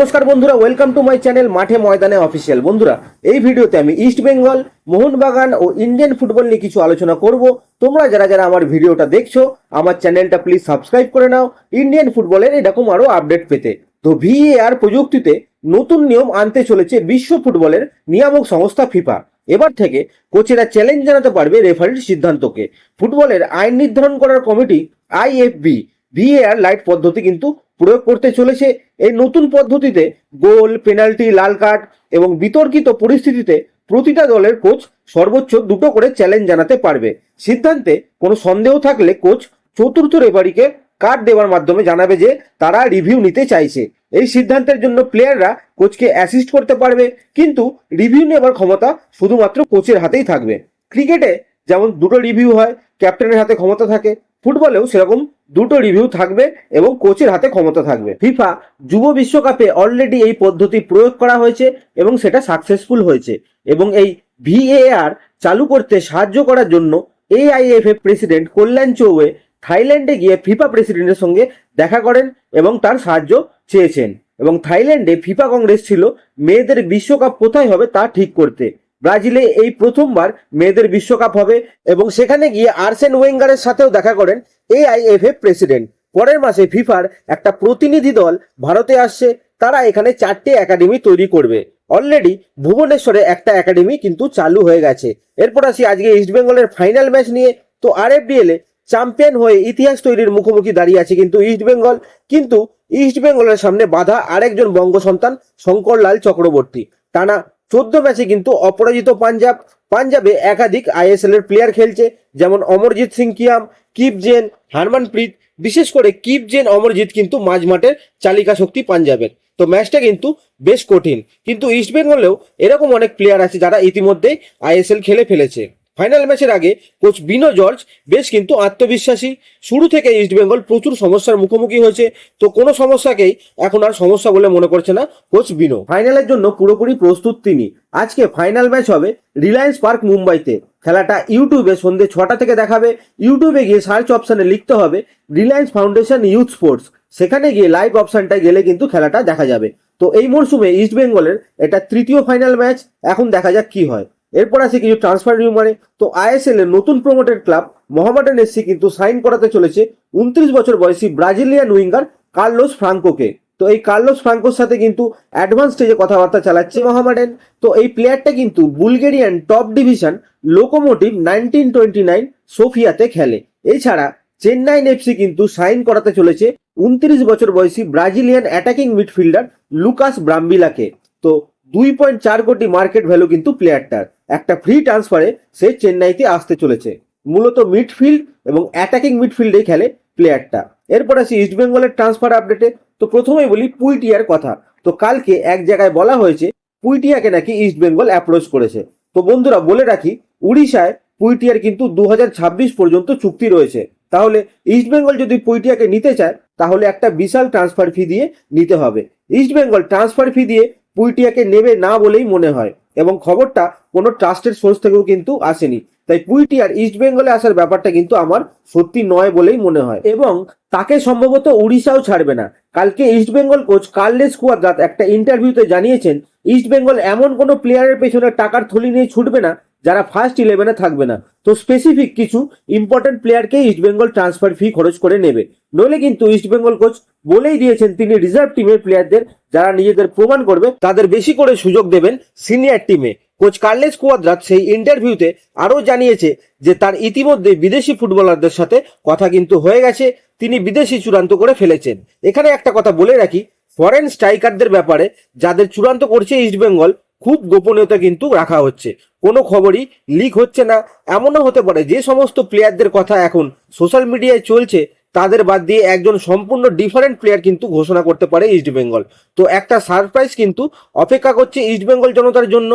নমস্কার বন্ধুরা welcome to my channel মাঠে ময়দানে অফিসিয়াল বন্ধুরা, এই ভিডিওতে আমি ইস্ট বেঙ্গল মোহনবাগান ও ইন্ডিয়ান ফুটবল নিয়ে কিছু আলোচনা করব। তোমরা যারা যারা আমার ভিডিওটা দেখছ, আমার চ্যানেলটা প্লিজ সাবস্ক্রাইব করে নাও। ইন্ডিয়ান ফুটবলের এরকম আরও আপডেট পেতে। তো ভিএআর প্রযুক্তিতে নতুন নিয়ম আনতে চলেছে বিশ্ব ফুটবলের নিয়ামক সংস্থা ফিফা। এবার থেকে কোচেরা চ্যালেঞ্জ জানাতে পারবে রেফারির সিদ্ধান্তকে। ফুটবলের আইন নির্ধারণ করার কমিটি আইএফবি ভিএআর লাইট পদ্ধতি কিন্তু প্রয়োগ করতে চলেছে। এই নতুন পদ্ধতিতে গোল পেনাল্টি লাল কার্ড এবং বিতর্কিত পরিস্থিতিতে প্রতিটা দলের কোচ সর্বোচ্চ দুটো করে চ্যালেঞ্জ জানাতে পারবে। সিদ্ধান্তে কোনো সন্দেহ থাকলে কোচ চতুর্থ রেফারিকে কার্ড দেওয়ার মাধ্যমে জানাবে যে তারা রিভিউ নিতে চাইছে। এই সিদ্ধান্তের জন্য প্লেয়াররা কোচকে অ্যাসিস্ট করতে পারবে, কিন্তু রিভিউ নেওয়ার ক্ষমতা শুধুমাত্র কোচের হাতেই থাকবে। ক্রিকেটে যেমন দুটো রিভিউ হয় ক্যাপ্টেনের হাতে ক্ষমতা থাকে ফুটবলেও সেরকম দুটো রিভিউ থাকবে এবং কোচের হাতে ক্ষমতা থাকবে। ফিফা যুব বিশ্বকাপে অলরেডি এই পদ্ধতি প্রয়োগ করা হয়েছে এবং সেটা সাকসেসফুল হয়েছে এবং এই ভিএআর চালু করতে সাহায্য করার জন্য এআইএফএ প্রেসিডেন্ট কল্যাণ চৌবে থাইল্যান্ডে গিয়ে ফিফা প্রেসিডেন্টের সঙ্গে দেখা করেন এবং তার সাহায্য চেয়েছেন। এবং থাইল্যান্ডে ফিফা কংগ্রেস ছিল, মেয়েদের বিশ্বকাপ কোথায় হবে তা ঠিক করতে। ব্রাজিলে এই প্রথমবার মেয়েদের বিশ্বকাপ হবে এবং সেখানে গিয়ে আর্সেন ওয়েঙ্গারের সাথেও দেখা করেন এআইএফএ প্রেসিডেন্ট। পরের মাসে ফিফার একটা প্রতিনিধি দল ভারতে আসছে, তারা এখানে চারটে একাডেমি তৈরি করবে। অলরেডি ভুবনেশ্বরে একটা একাডেমি কিন্তু চালু হয়ে গেছে। এরপর আসি আজকে ইস্টবেঙ্গলের ফাইনাল ম্যাচ নিয়ে। তো আরএফডিএল চ্যাম্পিয়ন হয়ে ইতিহাস তৈরির মুখোমুখি দাঁড়িয়ে আছে কিন্তু ইস্টবেঙ্গল কিন্তু ইস্টবেঙ্গলের সামনে বাধা আরেকজন বঙ্গ সন্তান শঙ্করলাল চক্রবর্তী। টানা চোদ্দ ম্যাচে কিন্তু অপরাজিত পাঞ্জাব। পাঞ্জাবে একাধিক আইএসএল এর প্লেয়ার খেলছে, যেমন অমরজিৎ সিং কিয়াম, কিপ জেন, হারমানপ্রীত, বিশেষ করে কিপ জেন, অমরজিৎ কিন্তু মাঝমাঠের চালিকা শক্তি পাঞ্জাবের। তো ম্যাচটা কিন্তু বেশ কঠিন। কিন্তু ইস্টবেঙ্গলেও এরকম অনেক প্লেয়ার আছে যারা ইতিমধ্যেই আইএসএল খেলে ফেলেছে। ফাইনাল ম্যাচের আগে কোচ বিনো জর্জ বেশ কিন্তু আত্মবিশ্বাসী। শুরু থেকে ইস্টবেঙ্গল প্রচুর সমস্যার মুখোমুখি হয়েছে। তো কোনো সমস্যাকেই এখন আর সমস্যা বলে মনে করছে না কোচ বিনো। ফাইনালের জন্য পুরোপুরি প্রস্তুত তিনি। আজকে ফাইনাল ম্যাচ হবে রিলায়েন্স পার্ক মুম্বাইতে। খেলাটা ইউটিউবে সন্ধ্যে ছটা থেকে দেখাবে। ইউটিউবে গিয়ে সার্চ অপশানে লিখতে হবে রিলায়েন্স ফাউন্ডেশন ইউথ স্পোর্টস সেখানে গিয়ে লাইভ অপশানটায় গেলে কিন্তু খেলাটা দেখা যাবে। তো এই মরশুমে ইস্ট বেঙ্গলের এটা তৃতীয় ফাইনাল ম্যাচ এখন দেখা যাক কি হয়। এরপর আছে কিছু ট্রান্সফার রিউমারে তো আইএসএল এর নতুন প্রমোটেড ক্লাব মোহামেডান এসসি কিন্তু সাইন করাতে চলেছে উনত্রিশ বছর বয়সী ব্রাজিলিয়ান উইঙ্গার কার্লোস ফ্রাঙ্কোকে। তো এই কার্লোস ফ্রাঙ্কোর সাথে কিন্তু অ্যাডভান্স স্টেজে কথাবার্তা চালাচ্ছে মোহামেডান তো এই প্লেয়ারটা কিন্তু Bulgarian top division Lokomotiv nineteen twenty nine সোফিয়াতে খেলে। এছাড়া চেন্নাইন এফসি কিন্তু সাইন করাতে চলেছে উনত্রিশ বছর বয়সী ব্রাজিলিয়ান অ্যাটাকিং মিডফিল্ডার লুকাস ব্রাম্বিলাকে। তো দুই পয়েন্ট চার কোটি মার্কেট ভ্যালু কিন্তু প্লেয়ারটার একটা ফ্রি ট্রান্সফারে সে চেন্নাইতে আসতে চলেছে। মূলত মিডফিল্ড এবং অ্যাটাকিং মিডফিল্ডে খেলে প্লেয়ারটা এরপর আসি ইস্টবেঙ্গলের ট্রান্সফার আপডেটে তো প্রথমেই বলি পুইটিয়ার কথা। তো কালকে এক জায়গায় বলা হয়েছে পুইটিয়াকে নাকি ইস্টবেঙ্গল অ্যাপ্রোচ করেছে। তো বন্ধুরা, বলে রাখি, উড়িষ্যায় পুইটিয়ার কিন্তু দু হাজার ছাব্বিশ পর্যন্ত চুক্তি রয়েছে। তাহলে ইস্টবেঙ্গল যদি পুইটিয়াকে নিতে চায়, তাহলে একটা বিশাল ট্রান্সফার ফি দিয়ে নিতে হবে। ইস্টবেঙ্গল ট্রান্সফার ফি দিয়ে পুইটিয়াকে নেবে না বলেই মনে হয়। এবং খবরটা কোনো ট্রাস্টের সোর্স থেকেও কিন্তু আসেনি। তাই পুইটি আর ইস্ট বেঙ্গলে আসার ব্যাপারটা কিন্তু আমার সত্যি নয় বলেই মনে হয়। এবং তাকে সম্ভবত উড়িষ্যাও ছাড়বে না। কালকে East Bengal coach Carles Cuadrat একটা ইন্টারভিউতে জানিয়েছেন, ইস্ট বেঙ্গল এমন কোনো প্লেয়ারের পেছনে টাকার থলি নিয়ে ছুটবে না, যারা ফার্স্ট ইলেভেনে থাকবে না। তো স্পেসিফিক কিছু ইম্পর্টেন্ট প্লেয়ারকে ইস্টবেঙ্গল ট্রান্সফার ফি খরচ করে নেবে। নইলে কিন্তু ইস্টবেঙ্গল কোচ বলেই দিয়েছেন, তিনি রিজার্ভ টিমের প্লেয়ারদের যারা নিজেদের প্রমাণ করবে, তাদের বেশি করে সুযোগ দেবেন সিনিয়র টিমে কোচ কার্লেস কুয়াদ্রাত সেই ইন্টারভিউতে আরও জানিয়েছে যে, তার ইতিমধ্যে বিদেশি ফুটবলারদের সাথে কথা কিন্তু হয়ে গেছে, তিনি বিদেশি চূড়ান্ত করে ফেলেছেন। এখানে একটা কথা বলে রাখি ফরেন স্ট্রাইকারদের ব্যাপারে যাদের চূড়ান্ত করছে ইস্টবেঙ্গল খুব গোপনীয়তা কিন্তু রাখা হচ্ছে। কোনো খবরই লিক হচ্ছে না। এমনও হতে পারে যে সমস্ত প্লেয়ারদের কথা এখন সোশ্যাল মিডিয়ায় চলছে, তাদের বাদ দিয়ে একজন সম্পূর্ণ ডিফারেন্ট প্লেয়ার কিন্তু ঘোষণা করতে পারে ইস্টবেঙ্গল তো একটা সারপ্রাইজ কিন্তু অপেক্ষা করছে ইস্টবেঙ্গল জনতার জন্য।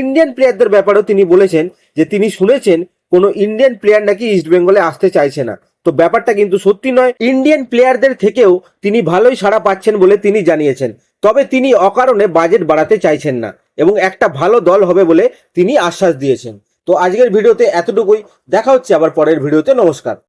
ইন্ডিয়ান প্লেয়ারদের ব্যাপারেও তিনি বলেছেন যে তিনি শুনেছেন কোনো ইন্ডিয়ান প্লেয়ার নাকি ইস্টবেঙ্গলে আসতে চাইছে না। তো ব্যাপারটা কিন্তু সত্যি নয় ইন্ডিয়ান প্লেয়ারদের থেকেও তিনি ভালোই সাড়া পাচ্ছেন বলে তিনি জানিয়েছেন। তবে তিনি অকারণে বাজেট বাড়াতে চাইছেন না। এবং একটা ভালো দল হবে বলে তিনি আশ্বাস দিয়েছেন। তো আজকের ভিডিওতে এতটুকুই। দেখা হচ্ছে আবার পরের ভিডিওতে। নমস্কার।